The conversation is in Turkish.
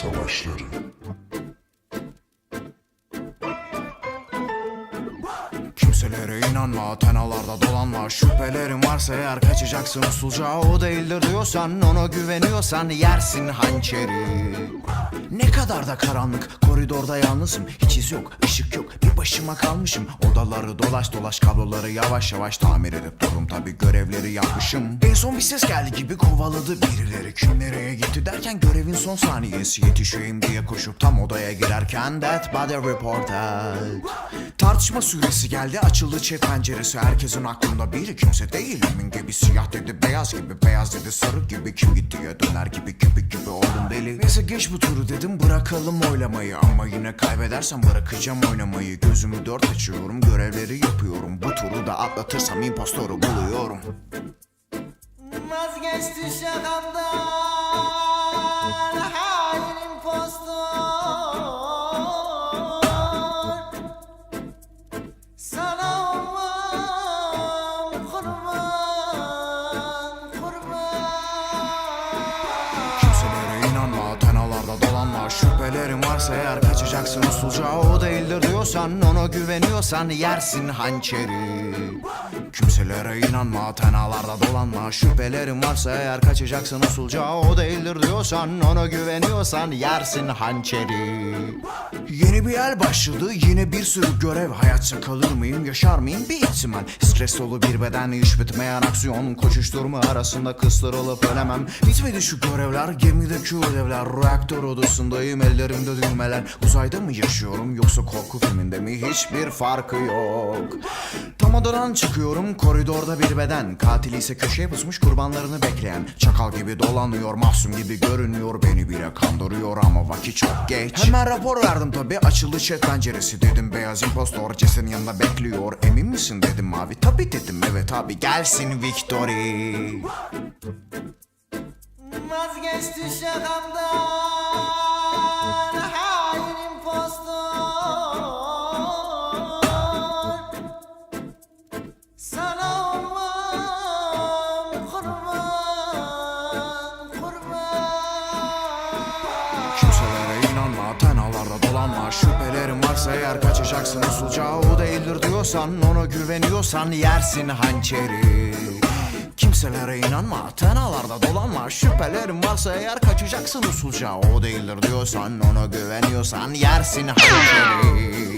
savaşları. Kimselere inanma tenalarda dolanma. Şüphelerin varsa eğer kaçacaksın. Usulca O değildir diyorsan ona güveniyorsan yersin hançeri. Ne kadar da karanlık koridorda yalnızım. Hiç iz yok ışık yok bir başıma kalmışım. Odaları dolaş dolaş kabloları yavaş yavaş tamir edip durum tabi görevleri yapmışım. En son bir ses geldi gibi kovaladı birileri. Kim nereye gitti derken görevin son saniyesi. Yetişeyim diye koşup tam odaya girerken That body reporter Tartışma süresi geldi açıldı chat penceresi Herkesin aklında biri kimse değil. Emin gibi siyah dedi beyaz gibi Beyaz dedi sarı gibi. Kim gittiye döner gibi gibi gibi oldum deli. Neyse geç bu turu dedim bırakalım oylamayı Ama yine kaybedersem bırakacağım oynamayı. Gözümü dört açıyorum görevleri yapıyorum. Bu turu da atlatırsam impostoru buluyorum. Vazgeçti şakamdan Şüphelerin varsa eğer kaçacaksın usulca. O değildir diyorsan ona güveniyorsan yersin hançeri. Kimselere inanma tenalarda dolanma. Şüphelerin varsa eğer kaçacaksın usulca. O değildir diyorsan ona güveniyorsan yersin hançeri. Yeni bir el başladı yine bir sürü görev. Hayatta kalır mıyım yaşar mıyım? Bir ihtimal. Stres dolu bir beden hiç bitmeyen aksiyon. Koşuşturma arasında kıstırılıp ölemem. Bitmedi şu görevler gemideki ödevler. Reaktör odasındayım ellerimde düğmeler. Uzayda mı yaşıyorum yoksa korku filminde mi? Hiçbir farkı yok. Tam odadan çıkıyorum koridorda bir beden. Katil ise köşeye pusmuş kurbanlarını bekleyen. Çakal gibi dolanıyor mahzun gibi görünüyor. Beni bile kandırıyor ama vakit çok geç. Hemen rapor verdim tabi açıldı chat penceresi. Dedim beyaz impostor cesenin yanında bekliyor. Emin misin dedim mavi tabi dedim evet abi. Gelsin Victory. Vazgeçti şakamdan Sana olmam kurban kurban. Kimselere inanma tenalarda dolanma. Şüphelerin varsa eğer kaçacaksın. Usulca O değildir diyorsan ona güveniyorsan yersin hançeri. Kimselere inanma tenalarda dolanma. Şüphelerin varsa eğer kaçacaksın. Usulca O değildir diyorsan ona güveniyorsan yersin hançeri